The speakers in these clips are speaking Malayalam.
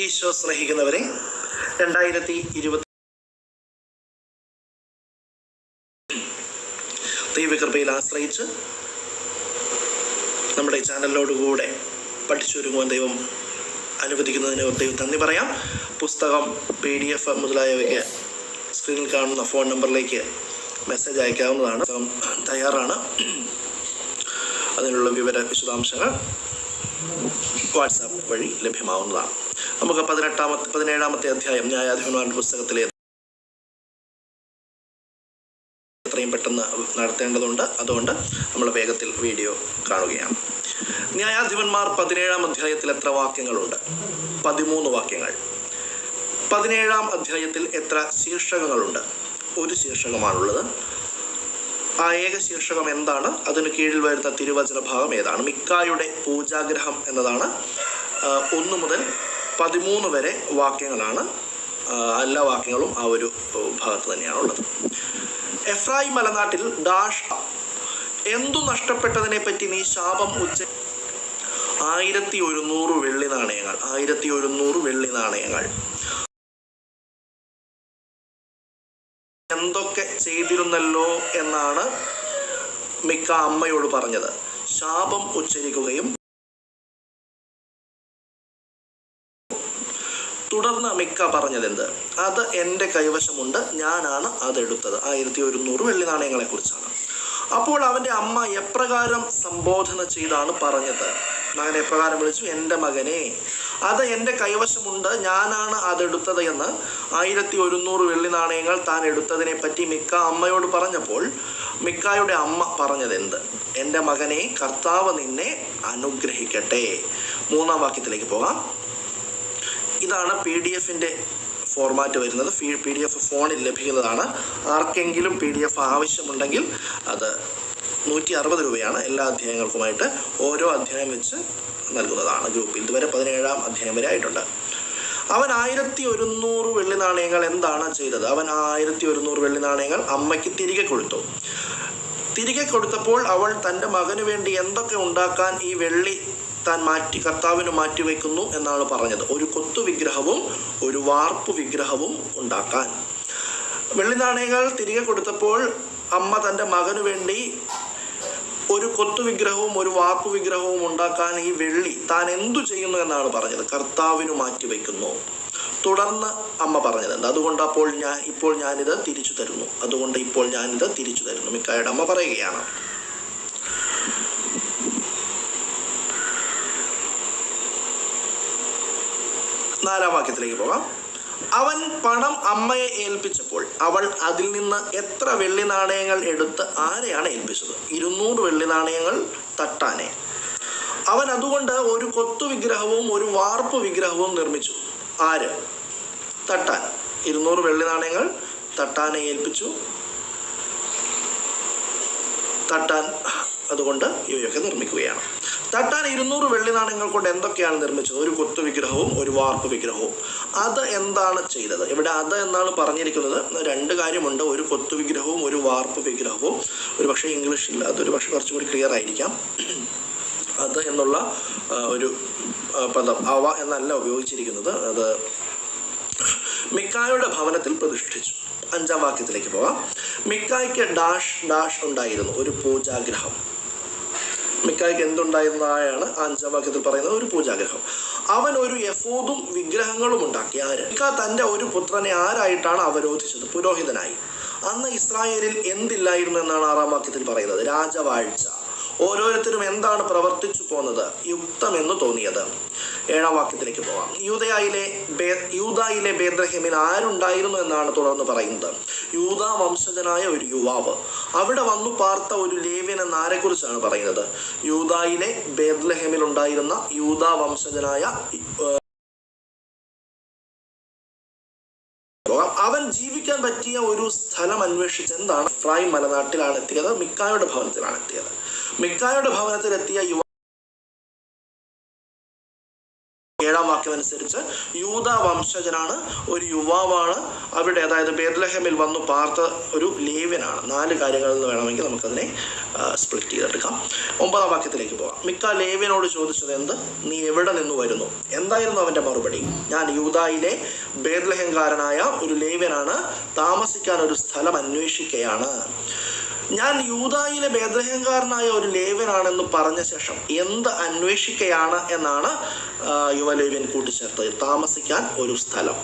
ഈശോ സ്നേഹിക്കുന്നവരെ രണ്ടായിരത്തി ഇരുപത്തി ദൈവകൃപയിൽ ആശ്രയിച്ച് നമ്മുടെ ചാനലിനോടുകൂടെ പഠിച്ചൊരുങ്ങുവാൻ ദൈവം അനുവദിക്കുന്നതിന് ദൈവം നന്ദി പറയാം. പുസ്തകം പി ഡി എഫ് മുതലായവയ്ക്ക് സ്ക്രീനിൽ കാണുന്ന ഫോൺ നമ്പറിലേക്ക് മെസ്സേജ് അയക്കാവുന്നതാണ്. തയ്യാറാണ്. അതിനുള്ള വിവര വിശദാംശങ്ങൾ വാട്സാപ്പ് വഴി ലഭ്യമാവുന്നതാണ്. നമുക്ക് പതിനെട്ടാമത്തെ പതിനേഴാമത്തെ അധ്യായം ന്യായാധിപന്മാരുടെ പുസ്തകത്തിലെ എത്രയും പെട്ടെന്ന് നടത്തേണ്ടതുണ്ട്. അതുകൊണ്ട് നമ്മൾ വേഗത്തിൽ വീഡിയോ കാണുകയാണ്. ന്യായാധിപന്മാർ പതിനേഴാം അധ്യായത്തിൽ എത്ര വാക്യങ്ങളുണ്ട്? പതിമൂന്ന് വാക്യങ്ങൾ. പതിനേഴാം അധ്യായത്തിൽ എത്ര ശീർഷകങ്ങളുണ്ട്? ഒരു ശീർഷകമാണുള്ളത്. ആ ഏക ശീർഷകം എന്താണ്? അതിന് കീഴിൽ വരുന്ന തിരുവചന ഭാഗം ഏതാണ്? മിക്കായുടെ പൂജാഗ്രഹം എന്നതാണ്. ഒന്ന് മുതൽ പതിമൂന്ന് വരെ വാക്യങ്ങളാണ് എല്ലാ വാക്യങ്ങളും ആ ഒരു ഭാഗത്ത് തന്നെയാണുള്ളത്. എഫ്രായി മലനാട്ടിൽ ഡാഷ് എന്തു നഷ്ടപ്പെട്ടതിനെ പറ്റി നീ ശാപം ഉച്ച ആയിരത്തി ഒരുന്നൂറ് വെള്ളി നാണയങ്ങൾ ആയിരത്തി ഒരുന്നൂറ് വെള്ളി നാണയങ്ങൾ. എന്തൊക്കെ ചെയ്തിരുന്നല്ലോ എന്നാണ് മിക്ക അമ്മയോട് പറഞ്ഞത്. ശാപം ഉച്ചരിക്കുകയും തുടർന്ന് മിക്ക പറഞ്ഞതെന്ത് അത് എന്റെ കൈവശമുണ്ട് ഞാനാണ് അതെടുത്തത്. ആയിരത്തി ഒരുന്നൂറ് വെള്ളി നാണയങ്ങളെ കുറിച്ചാണ്. അപ്പോൾ അവന്റെ അമ്മ എപ്രകാരം സംബോധന ചെയ്താണ് പറഞ്ഞത്? മകനെ എപ്രകാരം വിളിച്ചു? എന്റെ മകനെ. അത് എന്റെ കൈവശമുണ്ട് ഞാനാണ് അതെടുത്തത് എന്ന് ആയിരത്തി ഒരുന്നൂറ് വെള്ളി നാണയങ്ങൾ താൻ എടുത്തതിനെ പറ്റി മിക്ക അമ്മയോട് പറഞ്ഞപ്പോൾ മിക്കായുടെ അമ്മ പറഞ്ഞതെന്ത് എന്റെ മകനെ കർത്താവ് നിന്നെ അനുഗ്രഹിക്കട്ടെ. മൂന്നാം വാക്യത്തിലേക്ക് പോകാം. ഇതാണ് പി ഡി എഫിന്റെ ഫോർമാറ്റ് വരുന്നത്. പി ഡി എഫ് ഫോണിൽ ലഭിക്കുന്നതാണ്. ആർക്കെങ്കിലും പി ഡി എഫ് ആവശ്യമുണ്ടെങ്കിൽ അത് നൂറ്റി അറുപത് രൂപയാണ് എല്ലാ അധ്യായങ്ങൾക്കുമായിട്ട് ഓരോ അധ്യായം വെച്ച് നൽകുന്നതാണ് ഗ്രൂപ്പിൽ. ഇതുവരെ പതിനേഴാം അധ്യായം വരെ ആയിട്ടുണ്ട്. അവൻ ആയിരത്തി ഒരുന്നൂറ് വെള്ളി നാണയങ്ങൾ എന്താണ് ചെയ്തത്? അവൻ ആയിരത്തി ഒരുന്നൂറ് വെള്ളി നാണയങ്ങൾ അമ്മയ്ക്ക് തിരികെ കൊടുത്തു. തിരികെ കൊടുത്തപ്പോൾ അവൾ തന്റെ മകന് വേണ്ടി എന്തൊക്കെ ഉണ്ടാക്കാൻ ഈ വെള്ളി താൻ മാറ്റി കർത്താവിന് മാറ്റിവെക്കുന്നു എന്നാണ് പറഞ്ഞത്. ഒരു കൊത്തു വിഗ്രഹവും ഒരു വാർപ്പ് വിഗ്രഹവും ഉണ്ടാക്കാൻ. വെള്ളി നാണയങ്ങൾ തിരികെ കൊടുത്തപ്പോൾ അമ്മ തന്റെ മകന് വേണ്ടി ഒരു കൊത്തു വിഗ്രഹവും ഒരു വാർപ്പ് വിഗ്രഹവും ഉണ്ടാക്കാൻ ഈ വെള്ളി താൻ എന്തു ചെയ്യുന്നു എന്നാണ് പറഞ്ഞത്. കർത്താവിന് മാറ്റിവെക്കുന്നു തുടർന്ന് അമ്മ പറഞ്ഞതുണ്ട് അതുകൊണ്ട് അപ്പോൾ ഞാൻ ഇപ്പോൾ ഞാനിത് തിരിച്ചു തരുന്നു. അതുകൊണ്ട് ഇപ്പോൾ ഞാനിത് തിരിച്ചു തരുന്നു. മിക്കായുടെ അമ്മ പറയുകയാണ്. നാലാം വാക്യത്തിലേക്ക് പോകാം. അവൻ പണം അമ്മയെ ഏൽപ്പിച്ചപ്പോൾ അവൾ അതിൽ നിന്ന് എത്ര വെള്ളി നാണയങ്ങൾ എടുത്ത് ആരെയാണ് ഏൽപ്പിച്ചത്? ഇരുന്നൂറ് വെള്ളി നാണയങ്ങൾ തട്ടാനെ. അവൻ അതുകൊണ്ട് ഒരു കൊത്തു വിഗ്രഹവും ഒരു വാർപ്പ് വിഗ്രഹവും നിർമ്മിച്ചു. ആര്? തട്ടാൻ. ഇരുന്നൂറ് വെള്ളി നാണയങ്ങൾ തട്ടാനെ ഏൽപ്പിച്ചു. തട്ടാൻ അതുകൊണ്ട് ഇവയൊക്കെ നിർമ്മിക്കുകയാണ്. തട്ടാൻ ഇരുന്നൂറ് വെള്ളി നാണയങ്ങൾ കൊണ്ട് എന്തൊക്കെയാണ് നിർമ്മിച്ചത്? ഒരു കൊത്തു വിഗ്രഹവും ഒരു വാർപ്പ് വിഗ്രഹവും. അത് എന്താണ് ചെയ്തത്? ഇവിടെ അത് എന്നാണ് പറഞ്ഞിരിക്കുന്നത്. രണ്ട് കാര്യമുണ്ട്. ഒരു കൊത്തു വിഗ്രഹവും ഒരു വാർപ്പ് വിഗ്രഹവും. ഒരു പക്ഷേ ഇംഗ്ലീഷിൽ അതൊരു പക്ഷേ കുറച്ചും കൂടി ക്ലിയർ ആയിരിക്കാം. അത് എന്നുള്ള ഒരു പദം. അവ എന്നല്ല ഉപയോഗിച്ചിരിക്കുന്നത്. അത് മിക്കായുടെ ഭവനത്തിൽ പ്രതിഷ്ഠിച്ചു. അഞ്ചാം വാക്യത്തിലേക്ക് പോവാം. മിക്കായ്ക്ക് ഡാഷ് ഡാഷ് ഉണ്ടായിരുന്നു. ഒരു പൂജാഗ്രഹം. മിക്കായ്ക്ക് ആ അഞ്ചാം വാക്യത്തിൽ പറയുന്നത്? ഒരു പൂജാഗ്രഹം. അവൻ ഒരു യഫോദും വിഗ്രഹങ്ങളും ഉണ്ടാക്കി. ആര്? മിക്ക തന്റെ ഒരു പുത്രനെ ആരായിട്ടാണ് അവരോധിച്ചത്? പുരോഹിതനായി. അന്ന് ഇസ്രായേലിൽ എന്തില്ലായിരുന്നു എന്നാണ് ആറാം വാക്യത്തിൽ പറയുന്നത്? രാജവാഴ്ച. ഓരോരുത്തരും എന്താണ് പ്രവർത്തിച്ചു പോന്നത്? യുക്തമെന്ന് തോന്നിയത്. ഏഴാം വാക്യത്തിലേക്ക് പോവാം. യൂതയായിലെ യൂതായിലെ ബേദ്രഹേമിൽ ആരുണ്ടായിരുന്നു എന്നാണ് തുടർന്ന് പറയുന്നത്. യൂത വംശജനായ ഒരു യുവാവ്. അവിടെ വന്നു പാർത്ത ഒരു ലേവ്യൻ എന്ന ആരെക്കുറിച്ചാണ് പറയുന്നത്? യൂതായിലെ ബേദ്ലഹേമിൽ ഉണ്ടായിരുന്ന യൂത വംശജനായ അവൻ ജീവിക്കാൻ പറ്റിയ ഒരു സ്ഥലം അന്വേഷിച്ച് എന്താണ്? ഫ്രൈ മലനാട്ടിലാണ് എത്തിയത്. മിക്കായുടെ ഭവനത്തിലാണ് എത്തിയത്. മിക്കായുടെ ഭവനത്തിലെത്തിയ യുവ ഏഴാം വാക്യം വാക്യം അനുസരിച്ച് യൂത വംശജനാണ് ഒരു യുവാവാണ്. അവിടെ അതായത് ബേദ്ലഹമിൽ വന്നു പാർത്ത ഒരു ലേവ്യനാണ്. നാല് കാര്യങ്ങളിൽ നിന്ന് വേണമെങ്കിൽ നമുക്കതിനെ സ്പ്ലിറ്റ് ചെയ്തെടുക്കാം. ഒമ്പതാം വാക്യത്തിലേക്ക് പോകാം മിക്ക ലേവ്യനോട് ചോദിച്ചത് എന്ത്? നീ എവിടെ നിന്ന് വരുന്നു? എന്തായിരുന്നു അവന്റെ മറുപടി? ഞാൻ യൂതായിലെ ബേദ്ലഹംകാരനായ ഒരു ലേവ്യനാണ്. താമസിക്കാൻ ഒരു സ്ഥലം അന്വേഷിക്കുകയാണ് ഞാൻ യൂതായിലെ ബേദ്രഹംകാരനായ ഒരു ലേവനാണെന്ന് പറഞ്ഞ ശേഷം എന്ത് അന്വേഷിക്കുകയാണ് എന്നാണ് യുവലേവ്യൻ കൂട്ടിച്ചേർത്തത്. താമസിക്കാൻ ഒരു സ്ഥലം.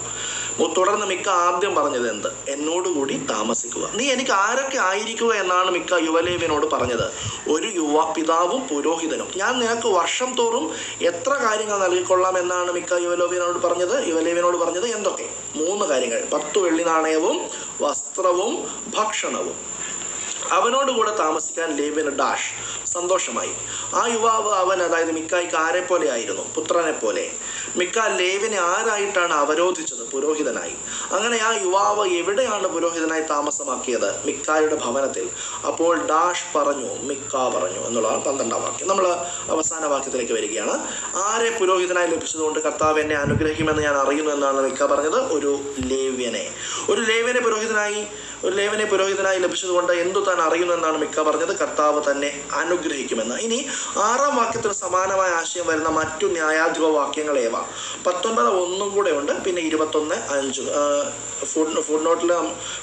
തുടർന്ന് മിക്ക ആദ്യം പറഞ്ഞത് എന്ത്? എന്നോടുകൂടി താമസിക്കുക. നീ എനിക്ക് ആരൊക്കെ ആയിരിക്കുക എന്നാണ് മിക്ക യുവലേവ്യനോട് പറഞ്ഞത്. ഒരു യുവ പിതാവും പുരോഹിതനും. ഞാൻ നിനക്ക് വർഷം തോറും എത്ര കാര്യങ്ങൾ നൽകിക്കൊള്ളാം എന്നാണ് മിക്ക യുവലോവ്യനോട് പറഞ്ഞത്. യുവലേവ്യനോട് പറഞ്ഞത് എന്തൊക്കെ? മൂന്ന് കാര്യങ്ങൾ. പത്തു വെള്ളി നാണയവും വസ്ത്രവും ഭക്ഷണവും. അവനോട് കൂടെ താമസിക്കാൻ ലേവ്യന് ഡാഷ് സന്തോഷമായി. ആ യുവാവ് അവൻ അതായത് മിക്കായിക്ക് ആരെ പോലെ ആയിരുന്നു? പുത്രനെ പോലെ. മിക്ക ലേവിനെ ആരായിട്ടാണ് അവരോധിച്ചത്? പുരോഹിതനായി. അങ്ങനെ ആ യുവാവ് എവിടെയാണ് പുരോഹിതനായി താമസമാക്കിയത്? മിക്കായുടെ ഭവനത്തിൽ. അപ്പോൾ ഡാഷ് പറഞ്ഞു മിക്ക പറഞ്ഞു എന്നുള്ളതാണ് പന്ത്രണ്ടാം വാക്യം. നമ്മൾ അവസാന വാക്യത്തിലേക്ക് വരികയാണ്. ആരെ പുരോഹിതനായി ലഭിച്ചതുകൊണ്ട് കർത്താവ് എന്നെ അനുഗ്രഹിക്കുമെന്ന് ഞാൻ അറിയുന്നു എന്നാണ് മിക്ക പറഞ്ഞത്. ഒരു ലേവ്യനെ. ഒരു ലേവ്യനെ പുരോഹിതനായി ഒരു ലേവനെ പുരോഹിതനായി ലഭിച്ചതുകൊണ്ട് എന്തു താൻ അറിയുന്നു എന്നാണ് മിക്ക പറഞ്ഞത്. കർത്താവ് തന്നെ അനുഗ്രഹിക്കുമെന്ന്. ഇനി ആറാം വാക്യത്തിന് സമാനമായ ആശയം വരുന്ന മറ്റു ന്യായാധിപ വാക്യങ്ങൾ ഏവ? പത്തൊൻപത് ഒന്നും കൂടെ ഉണ്ട് പിന്നെ ഇരുപത്തൊന്ന് അഞ്ച്. ഫുഡ് ഫുഡ് നോട്ടിൽ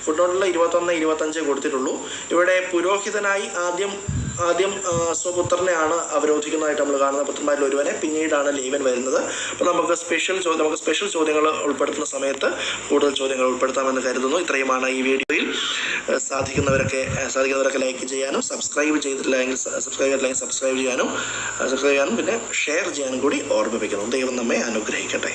ഫുഡ് നോട്ടിൽ ഇരുപത്തൊന്ന് ഇരുപത്തഞ്ചേ കൊടുത്തിട്ടുള്ളൂ. ഇവിടെ പുരോഹിതനായി ആദ്യം ആദ്യം സ്വപുത്രനെയാണ് അവരോധിക്കുന്നതായിട്ട് നമ്മൾ കാണുന്ന പുത്രന്മാരിൽ ഒരുവനെ. പിന്നീടാണ് ലീവൻ വരുന്നത്. അപ്പോൾ നമുക്ക് സ്പെഷ്യൽ ചോദ്യം നമുക്ക് സ്പെഷ്യൽ ചോദ്യങ്ങൾ ഉൾപ്പെടുത്തുന്ന സമയത്ത് കൂടുതൽ ചോദ്യങ്ങൾ ഉൾപ്പെടുത്താമെന്ന് കരുതുന്നു. ഇത്രയുമാണ് ഈ വീഡിയോയിൽ സാധിക്കുന്നവരൊക്കെ സാധിക്കുന്നവരൊക്കെ ലൈക്ക് ചെയ്യാനും സബ്സ്ക്രൈബ് ചെയ്തിട്ടില്ല എങ്കിൽ സബ്സ്ക്രൈബ് ചെയ്തില്ലെങ്കിൽ സബ്സ്ക്രൈബ് ചെയ്യാനും സബ്സ്ക്രൈബ് ചെയ്യാനും പിന്നെ ഷെയർ ചെയ്യാനും കൂടി ഓർമ്മിപ്പിക്കുന്നു. ദൈവം നമ്മെ അനുഗ്രഹിക്കട്ടെ.